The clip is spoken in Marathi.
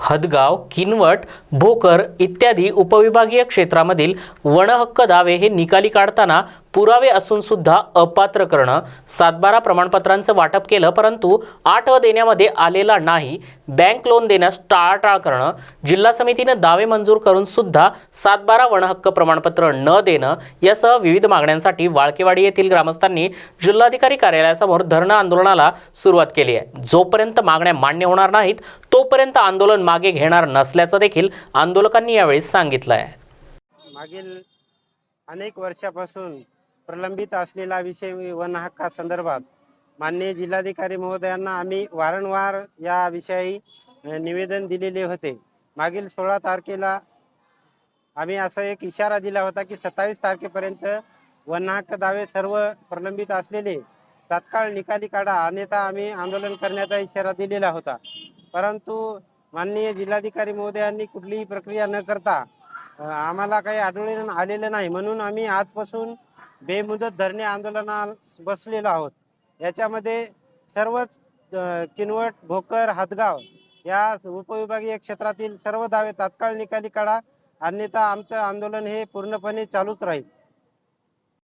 हदगाव किनवट भोकर इत्यादी उपविभागीय क्षेत्रामधील वनहक्क दावे हे निकाली काढताना पुरावे असून सुद्धा अपात्र करणं सातबारा प्रमाणपत्रांचं वाटप केलं परंतु आठ अ देण्यामध्ये आलेला नाही. बँक लोन देण्यास टाळाटाळ करणं जिल्हा समितीनं दावे मंजूर करून सुद्धा सातबारा वनहक्क प्रमाणपत्र न देणं यासह विविध मागण्यांसाठी वाळकेवाडी येथील ग्रामस्थांनी जिल्हाधिकारी कार्यालयासमोर धरणं आंदोलनाला सुरुवात केली आहे. जोपर्यंत मागण्या मान्य होणार नाहीत तोपर्यंत आंदोलन मागे घेणार नसल्याचं देखील आंदोलकांनी यावेळी सांगितलं आहे मागील अनेक वर्षापासून प्रलंबित असलेला विषय वन हक्कासंदर्भात माननीय जिल्हाधिकारी महोदयांना आम्ही वारंवार या विषयी निवेदन दिलेले होते. मागील सोळा तारखेला आम्ही असा एक इशारा दिला होता की सत्तावीस तारखेपर्यंत वन हक्क दावे सर्व प्रलंबित असलेले तात्काळ निकाली काढा अन्यथा आम्ही आंदोलन करण्याचा इशारा दिलेला होता. परंतु माननीय जिल्हाधिकारी महोदयांनी कुठलीही प्रक्रिया न करता आम्हाला काही आढळून आलेलं नाही. म्हणून आम्ही आजपासून बेमुदत धरणे आंदोलनास बसलेलो आहोत. याच्यामध्ये सर्वच किनवट भोकर हातगाव या उपविभागीय क्षेत्रातील सर्व दावे तात्काळ निकाली काढा. अन्यथा आमचं आंदोलन हे पूर्णपणे चालूच राहील.